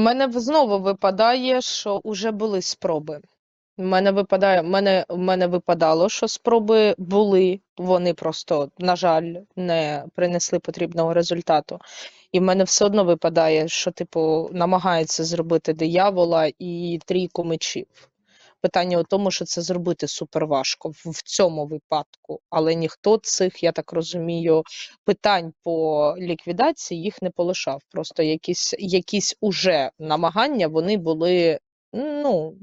Мене знову випадає, що вже були спроби. У мене випадає, в мене, в мене випадало, що спроби були, вони просто, на жаль, не принесли потрібного результату. І в мене все одно випадає, що, типу, намагається зробити диявола і трійку мечів. Питання у тому, що це зробити супер важко в, цьому випадку, але ніхто цих, я так розумію, питань по ліквідації їх не полишав. Просто якісь, якісь уже намагання вони були, ну,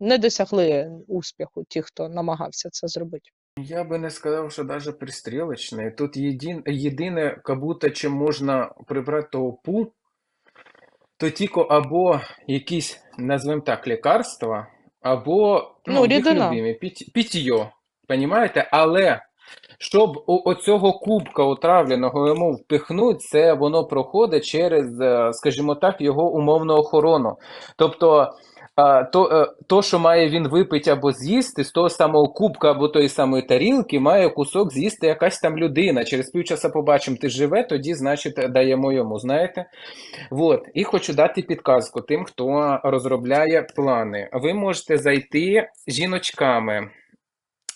не досягли успіху, ті, хто намагався це зробити. Я би не сказав, що навіть пристрілочний. Тут єдин, єдине, как будто чим можна прибрати того пу, то тільки або якісь, назвемо так, лікарства, або Ну, ну, їх любимі, піт, питьо, понімаєте? Але щоб у оцього кубка отравленого йому впихнути, це воно проходить через, е, скажімо так, його умовну охорону. Тобто, то, е, то, що має він випити або з'їсти, з того самого кубка або тої самої тарілки, має кусок з'їсти якась там людина. Через півчаса побачимо, ти живе, тоді, значить, даємо йому, знаєте? От. І хочу дати підказку тим, хто розробляє плани. Ви можете зайти жіночками.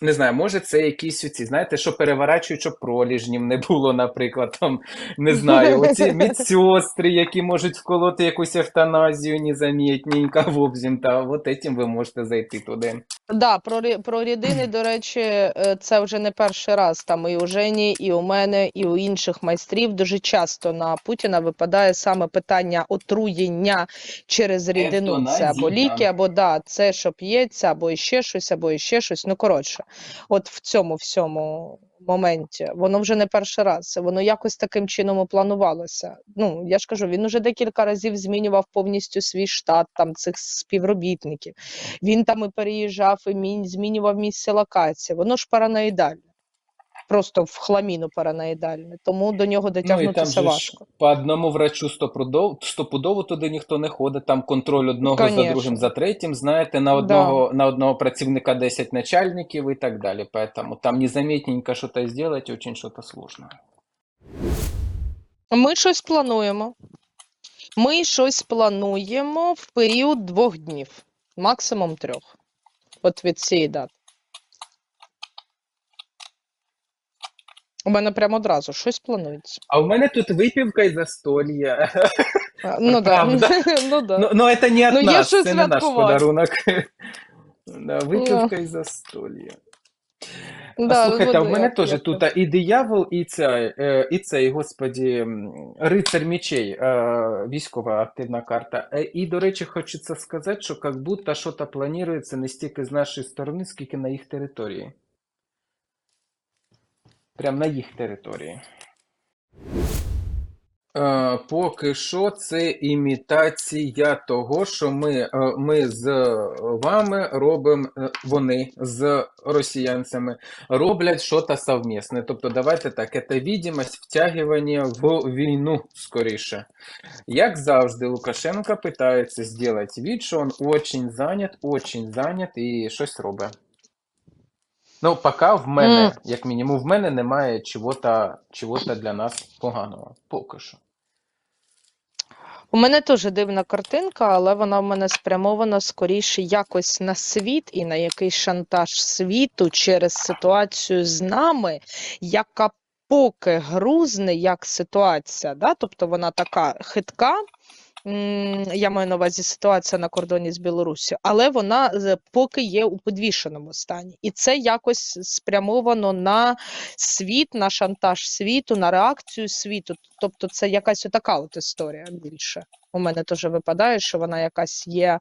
Не знаю, може це якісь оці, знаєте, що переворачують, щоб проліжнів не було, наприклад, там, не знаю, оці медсестри, які можуть вколоти якусь евтаназію незамітненько, в общем, та от этим ви можете зайти туди. Да, про, про рідини, до речі, е, це вже не перший раз. Там і у Жені, і у мене, і у інших майстрів дуже часто на Путіна випадає саме питання отруєння через рідину. Це або ліки, або да, це що п'ється, або іще щось, або іще щось. Ну, коротше, от в цьому всьому моменті воно вже не перший раз. Воно якось таким чином планувалося. Ну, я ж кажу, він уже декілька разів змінював повністю свій штат там цих співробітників. Він там і переїжджав, і змінював місце локації. Воно ж параноїдальне. Просто в хламіну параноїдальне. Тому до нього Ну дотягнутися ж важко. по одному врачу стопудово, туди ніхто не ходить, там контроль одного за другим, за третім, знаєте, на Да. одного, на одного працівника 10 начальників і так далі. Поэтому там незаметненько что-то сделать очень что-то сложно. Ми щось плануємо. Ми щось плануємо в період двох днів, максимум трьох. От від цієї дати. У мене прямо одразу щось планується. А у мене тут випівка і застолья. Ну да. Ну, да. Ну, ну это не от Ну, нас, це не наш подарунок. Да, випівка і застолья. А да, слухайте, а в мене теж тут і диявол, і цей, і цей, господі, рицар мечей, е, військова активна карта. Е, І, до речі, хочеться сказати, що як будто щось планується не стільки з нашої сторони, скільки на їх території. Прям на їх території. Е, поки що це імітація того, що ми, е, ми з вами робимо, е, вони з росіянцями роблять щось совмісне. Тобто, давайте так, це відомість втягування в війну скоріше. Як завжди, Лукашенко питається зробити від, що він очень зайнят, очень зайнят і щось робить. Ну, поки в мене, М. як мінімум, в мене немає чого-то, чого-то для нас поганого. Поки що. У мене теж дивна картинка, але вона в мене спрямована скоріше якось на світ і на якийсь шантаж світу через ситуацію з нами, яка поки грузне як ситуація. Да? Тобто вона така хитка. Я маю на увазі ситуація на кордоні з Білоруссю, але вона поки є у підвішеному стані. І це якось спрямовано на світ, на шантаж світу, на реакцію світу. Тобто це якась отака от історія більше. У мене теж випадає, що вона якась є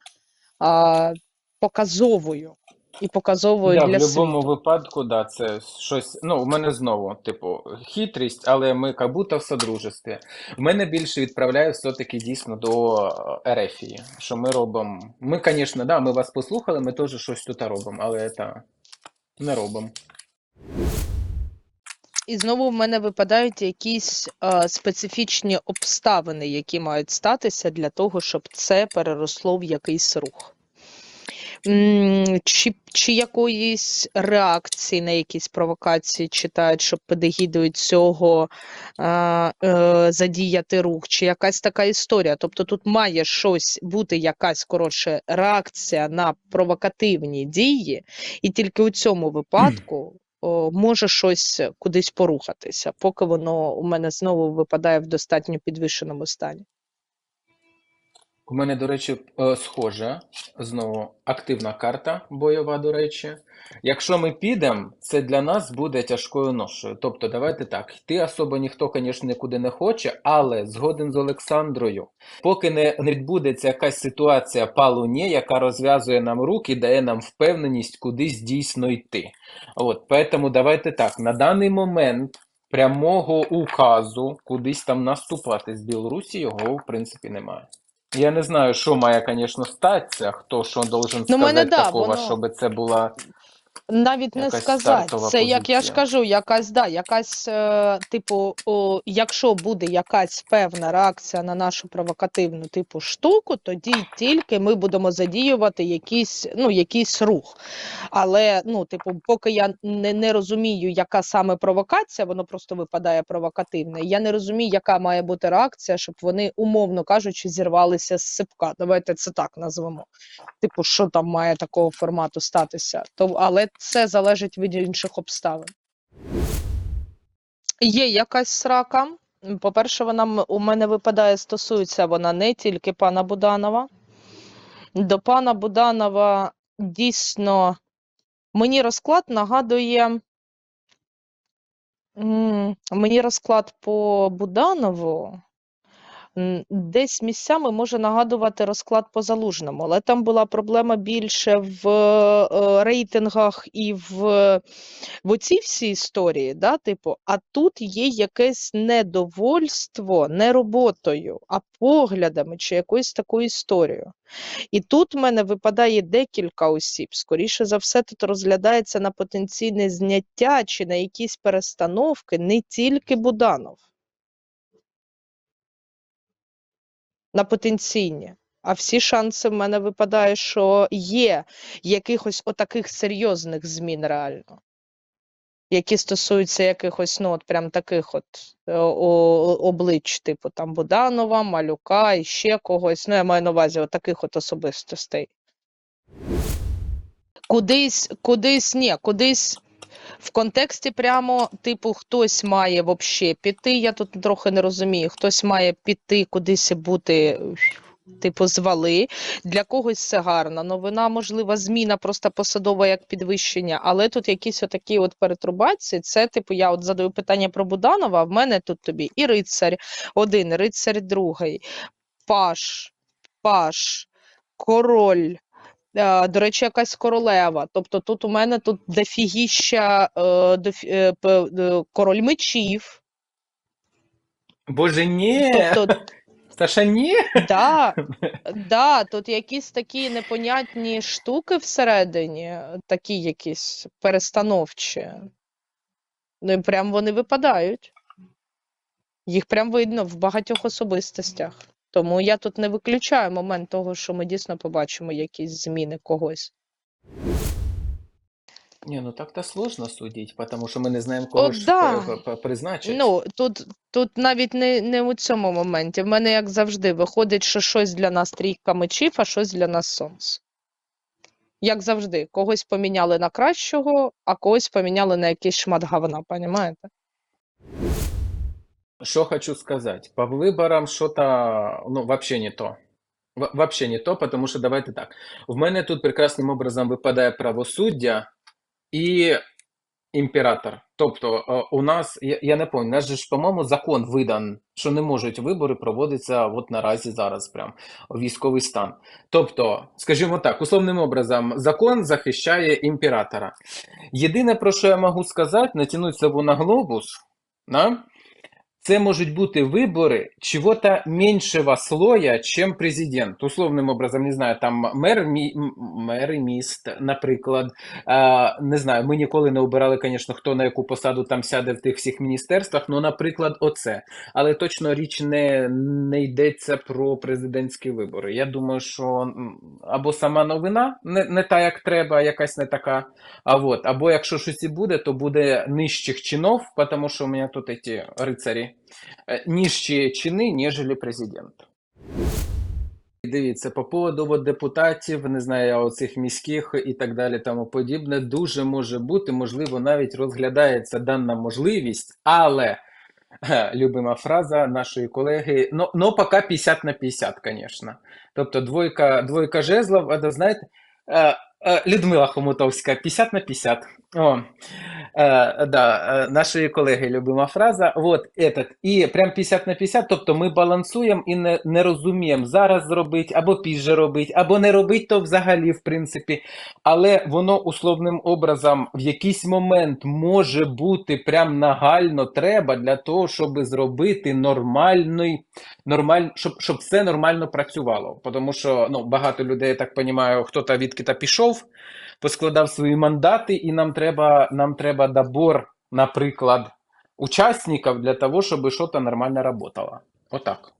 а, показовою і показовою Да, для в будь-якому випадку, да, це щось. Ну, у мене знову, типу, хитрість, але ми як будто в содружестві. В мене більше відправляє все-таки дійсно до е, Ерефії. Що ми робимо. Ми, звісно, да, ми вас послухали, ми теж щось тут робимо, але це не робимо. І знову в мене випадають якісь е, специфічні обставини, які мають статися для того, щоб це переросло в якийсь рух. Чи, чи якоїсь реакції на якісь провокації читають, щоб під егідою цього а, е, задіяти рух, чи якась така історія. Тобто тут має щось бути якась коротше реакція на провокативні дії, і тільки у цьому випадку може щось кудись порухатися, поки воно у мене знову випадає в достатньо підвищеному стані. У мене, до речі, е, схожа знову активна карта бойова, до речі. Якщо ми підемо, це для нас буде тяжкою ношею. Тобто, давайте так, йти особо ніхто, звісно, нікуди не хоче, але згоден з Олександрою, поки не, відбудеться якась ситуація по луні, яка розв'язує нам руки і дає нам впевненість кудись дійсно йти. От, поэтому давайте так, на даний момент прямого указу кудись там наступати з Білорусі його, в принципі, немає. Я не знаю, що має, звісно, статися, хто що должен Ну, мене сказати да, такого, воно- щоб це була. Навіть не сказати. Це як я ж кажу, якась да, якась, е, типу, о, якщо буде якась певна реакція на нашу провокативну типу штуку, тоді тільки ми будемо задіювати якийсь, ну, якийсь рух. Але, ну, типу, поки я не, не розумію, яка саме провокація, воно просто випадає провокативне. Я не розумію, яка має бути реакція, щоб вони, умовно кажучи, зірвалися з сипка. Давайте це так назвемо. Типу, що там має такого формату статися. То, але це залежить від інших обставин. Є якась срака. По-перше, вона у мене випадає, стосується вона не тільки пана Буданова. До пана Буданова дійсно мені розклад нагадує. Мені розклад по Буданову десь місцями може нагадувати розклад по залужному, але там була проблема більше в е, рейтингах і в, в оцій всій історії, да, типу, а тут є якесь недовольство не роботою, а поглядами чи якоюсь такою історією. І тут в мене випадає декілька осіб. Скоріше за все, тут розглядається на потенційне зняття чи на якісь перестановки не тільки Буданов. На потенційні. А всі шанси в мене випадає, що є якихось отаких серйозних змін реально, які стосуються якихось, ну, от прям таких от е, облич, типу там Буданова, Малюка і ще когось. Ну, я маю на увазі от таких от особистостей. Кудись, кудись, ні, кудись в контексті прямо, типу, хтось має вообще піти. Я тут трохи не розумію. Хтось має піти кудись бути, типу, звали. Для когось це гарна новина, можлива зміна просто посадова як підвищення. Але тут якісь отакі от перетрубації. Це, типу, я от задаю питання про Буданова. а В мене тут тобі і рицарь один, рицарь другий, паш, паш, король. Е, До речі, якась королева. Тобто тут у мене тут дофігіща е, е, король мечів. Боже, ні! Тобто, Саша, ні! да, да, тут якісь такі непонятні штуки всередині, такі якісь перестановчі. Ну і прям вони випадають. Їх прям видно в багатьох особистостях. Тому я тут не виключаю момент того, що ми дійсно побачимо якісь зміни когось. Ні, ну так-то сложно судити, тому що ми не знаємо, кого От ж да. п- призначить. Ну, тут, тут навіть не, не у цьому моменті. В мене, як завжди, виходить, що щось для нас трійка мечів, а щось для нас сонце. Як завжди, когось поміняли на кращого, а когось поміняли на якийсь шмат говна, понімаєте? Что хочу сказать. По выборам что-то, ну, вообще не то. Вообще не то, потому що давайте так. В мене тут прекрасним образом випадає правосуддя і імператор. Тобто е, у нас, я, я не пам'ятаю, нас же ж, по-моєму, закон видан, що не можуть вибори проводитися от наразі зараз прям військовий стан. Тобто, скажімо так, условним образом, закон захищає імператора. Єдине, про що я можу сказати, натягнути на глобус, да? Це можуть бути вибори чего-то меньшего слоя, чем президент. Условним образом, не знаю, там мер, мі, мери міст, наприклад. А, не знаю, ми ніколи не обирали, звісно, хто на яку посаду там сяде в тих всіх міністерствах. Ну, наприклад, оце. Але точно річ не, не йдеться про президентські вибори. Я думаю, що або сама новина не, не та, як треба, якась не така. А вот, або якщо щось і буде, то буде нижчих чинов, тому що у мене тут ці рицарі е, нижчі чини, ніж президент. Дивіться, по поводу депутатів, не знаю, оцих міських і так далі, тому подібне, дуже може бути, можливо, навіть розглядається дана можливість, але любима фраза нашої колеги. Ну, ну поки 50 на 50, звісно. Тобто двойка, двойка жезлов, а, знаєте, е, е, Людмила Хомутовська, 50 на 50. О, е, да, е, нашої колеги любима фраза. Вот этот. І прям 50 на 50, тобто ми балансуємо і не, не розуміємо, зараз зробити, або пізже робити, або не робити то взагалі, в принципі. Але воно условним образом в якийсь момент може бути прям нагально треба для того, щоб зробити нормальний, нормаль, щоб, щоб все нормально працювало. Тому що ну, багато людей, я так розумію, хто-то відки-то пішов, поскладав свої мандати, і нам треба, нам треба добор, наприклад, учасників для того, щоб щось нормально працювало. Отак.